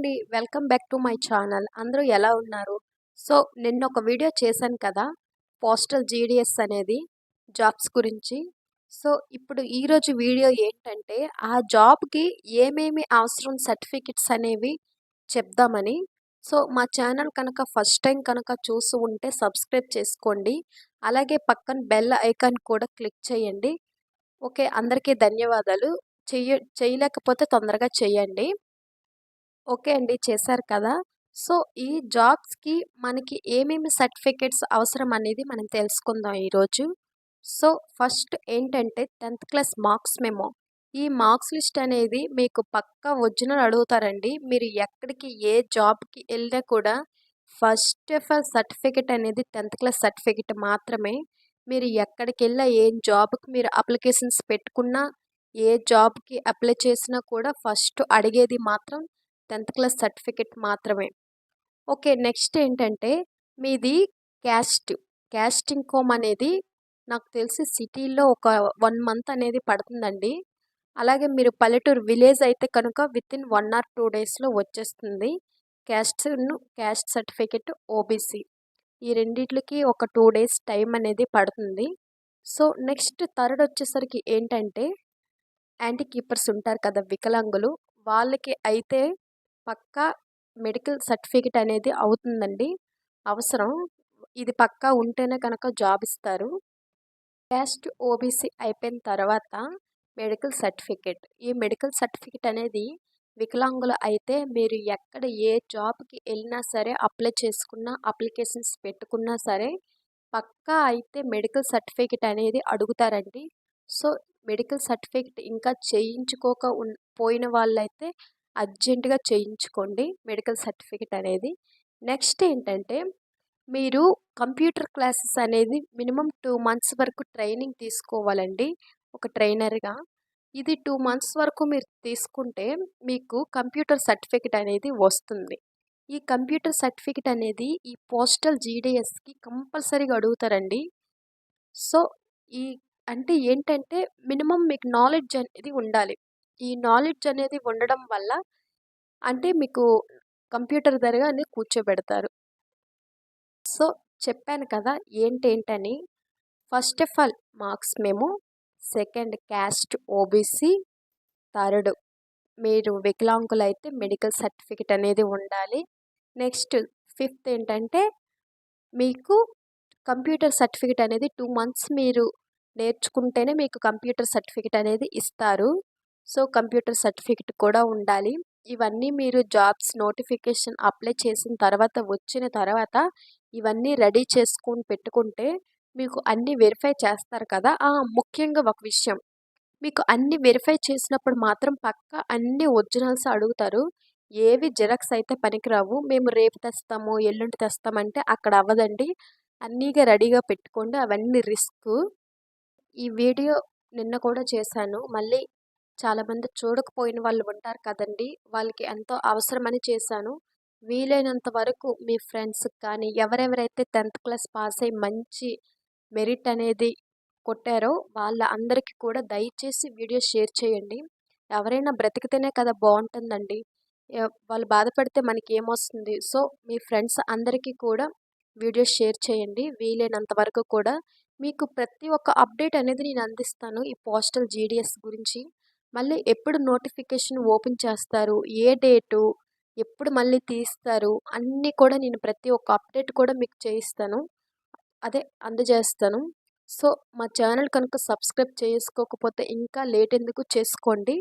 అండి. Welcome back to my channel. అందరూ ఎలా ఉన్నారు? సో నిన్న ఒక వీడియో చేశాను కదా పోస్టల్ జీడిఎస్ అనేది జాబ్స్ గురించి. సో ఇప్పుడు ఈరోజు వీడియో ఏంటంటే ఆ జాబ్కి ఏమేమి అవసరం సర్టిఫికెట్స్ అనేవి చెప్దామని. సో మా ఛానల్ కనుక ఫస్ట్ టైం కనుక చూసి ఉంటే సబ్స్క్రైబ్ చేసుకోండి. అలాగే పక్కన బెల్ ఐకాన్ కూడా క్లిక్ చేయండి. ఓకే అందరికీ ధన్యవాదాలు. చెయ్య చేయలేకపోతే తొందరగా చేయండి. ఓకే అండి. చేశారు కదా! సో ఈ జాబ్స్కి మనకి ఏమేమి సర్టిఫికేట్స్ అవసరం అనేది మనం తెలుసుకుందాం ఈరోజు. సో ఫస్ట్ ఏంటంటే టెన్త్ క్లాస్ మార్క్స్ మేము. ఈ మార్క్స్ లిస్ట్ అనేది మీకు పక్కా ఒరిజినల్ అడుగుతారండి. మీరు ఎక్కడికి ఏ జాబ్కి వెళ్ళినా కూడా ఫస్ట్ ఆఫ్ ఆల్ సర్టిఫికెట్ అనేది టెన్త్ క్లాస్ సర్టిఫికెట్ మాత్రమే. మీరు ఎక్కడికి వెళ్ళా ఏ జాబ్కి మీరు అప్లికేషన్స్ పెట్టుకున్నా ఏ జాబ్కి అప్లై చేసినా కూడా ఫస్ట్ అడిగేది మాత్రం టెన్త్ క్లాస్ సర్టిఫికెట్ మాత్రమే. ఓకే నెక్స్ట్ ఏంటంటే మీది క్యాస్ట్. క్యాస్టింగ్ కోమ్ అనేది నాకు తెలిసి సిటీలో ఒక వన్ మంత్ అనేది పడుతుందండి. అలాగే మీరు పల్లెటూరు విలేజ్ అయితే కనుక within one or two డేస్లో వచ్చేస్తుంది. క్యాస్ట్ను క్యాస్ట్ సర్టిఫికెట్ ఓబీసీ. ఈ రెండిట్లకి ఒక టూ డేస్ టైం అనేది పడుతుంది. సో నెక్స్ట్ థర్డ్ వచ్చేసరికి ఏంటంటే యాంటీ కీపర్స్ ఉంటారు కదా వికలాంగులు వాళ్ళకి అయితే పక్కా మెడికల్ సర్టిఫికెట్ అనేది అవుతుందండి. అవసరం. ఇది పక్కా ఉంటేనే కనుక జాబ్ ఇస్తారు. క్యాస్ట్ ఓబీసీ అయిపోయిన తర్వాత మెడికల్ సర్టిఫికెట్. ఈ మెడికల్ సర్టిఫికెట్ అనేది వికలాంగులు అయితే మీరు ఎక్కడ ఏ జాబ్కి వెళ్ళినా సరే అప్లై చేసుకున్నా అప్లికేషన్స్ పెట్టుకున్నా సరే పక్కా అయితే మెడికల్ సర్టిఫికెట్ అనేది అడుగుతారండి. సో మెడికల్ సర్టిఫికెట్ ఇంకా చేయించుకోక ఉన్ పోయిన వాళ్ళైతే అర్జెంటుగా చేయించుకోండి మెడికల్ సర్టిఫికెట్ అనేది. నెక్స్ట్ ఏంటంటే మీరు కంప్యూటర్ క్లాసెస్ అనేది మినిమం టూ మంత్స్ వరకు ట్రైనింగ్ తీసుకోవాలండి ఒక ట్రైనర్గా. ఇది టూ మంత్స్ వరకు మీరు తీసుకుంటే మీకు కంప్యూటర్ సర్టిఫికెట్ అనేది వస్తుంది. ఈ కంప్యూటర్ సర్టిఫికెట్ అనేది ఈ పోస్టల్ జీడిఎస్కి కంపల్సరీగా అడుగుతారండి. సో ఈ అంటే ఏంటంటే మినిమం మీకు నాలెడ్జ్ అనేది ఉండాలి. ఈ నాలెడ్జ్ అనేది ఉండడం వల్ల అంటే మీకు కంప్యూటర్ దగ్గరనే కూర్చోబెడతారు. సో చెప్పాను కదా ఏంటేంటని first of all marks memo second caste OBC third మీరు వికలాంగులు అయితే మెడికల్ సర్టిఫికెట్ అనేది ఉండాలి. నెక్స్ట్ ఫిఫ్త్ ఏంటంటే మీకు కంప్యూటర్ సర్టిఫికెట్ అనేది టూ మంత్స్ మీరు నేర్చుకుంటేనే మీకు కంప్యూటర్ సర్టిఫికెట్ అనేది ఇస్తారు. సో కంప్యూటర్ సర్టిఫికెట్ కూడా ఉండాలి. ఇవన్నీ మీరు జాబ్స్ నోటిఫికేషన్ అప్లై చేసిన తర్వాత వచ్చిన తర్వాత ఇవన్నీ రెడీ చేసుకొని పెట్టుకుంటే మీకు అన్నీ వెరిఫై చేస్తారు కదా. ముఖ్యంగా ఒక విషయం. మీకు అన్ని వెరిఫై చేసినప్పుడు మాత్రం పక్క అన్ని ఒరిజినల్స్ అడుగుతారు. ఏవి జిరాక్స్ అయితే పనికిరావు మేము రేపు తెస్తాము ఎల్లుండి తెస్తామంటే అక్కడ అవ్వదండి. అన్నీగా రెడీగా పెట్టుకోండి. అవన్నీ రిస్క్. ఈ వీడియో నిన్న కూడా చేశాను. మళ్ళీ చాలామంది చూడకపోయిన వాళ్ళు ఉంటారు కదండి. వాళ్ళకి ఎంతో అవసరమని చేశాను. వీలైనంత వరకు మీ ఫ్రెండ్స్కి కానీ ఎవరెవరైతే టెన్త్ క్లాస్ పాస్ అయ్యి మంచి మెరిట్ అనేది కొట్టారో వాళ్ళ అందరికీ కూడా దయచేసి వీడియో షేర్ చేయండి. ఎవరైనా బ్రతికితేనే కదా బాగుంటుందండి. వాళ్ళు బాధపడితే మనకి ఏమొస్తుంది? సో మీ ఫ్రెండ్స్ అందరికీ కూడా వీడియో షేర్ చేయండి. వీలైనంత వరకు కూడా మీకు ప్రతి ఒక్క అప్డేట్ అనేది నేను అందిస్తాను ఈ పోస్టల్ జీడిఎస్ గురించి. మళ్ళీ ఎప్పుడు నోటిఫికేషన్ ఓపెన్ చేస్తారు ఏ డేటు ఎప్పుడు మళ్ళీ తీస్తారు అన్నీ కూడా నేను ప్రతి ఒక్క అప్డేట్ కూడా మీకు చేయిస్తాను. అదే అందజేస్తాను. సో మా ఛానల్ కనుక సబ్స్క్రైబ్ చేసుకోకపోతే ఇంకా లేట్ ఎందుకు చేసుకోండి.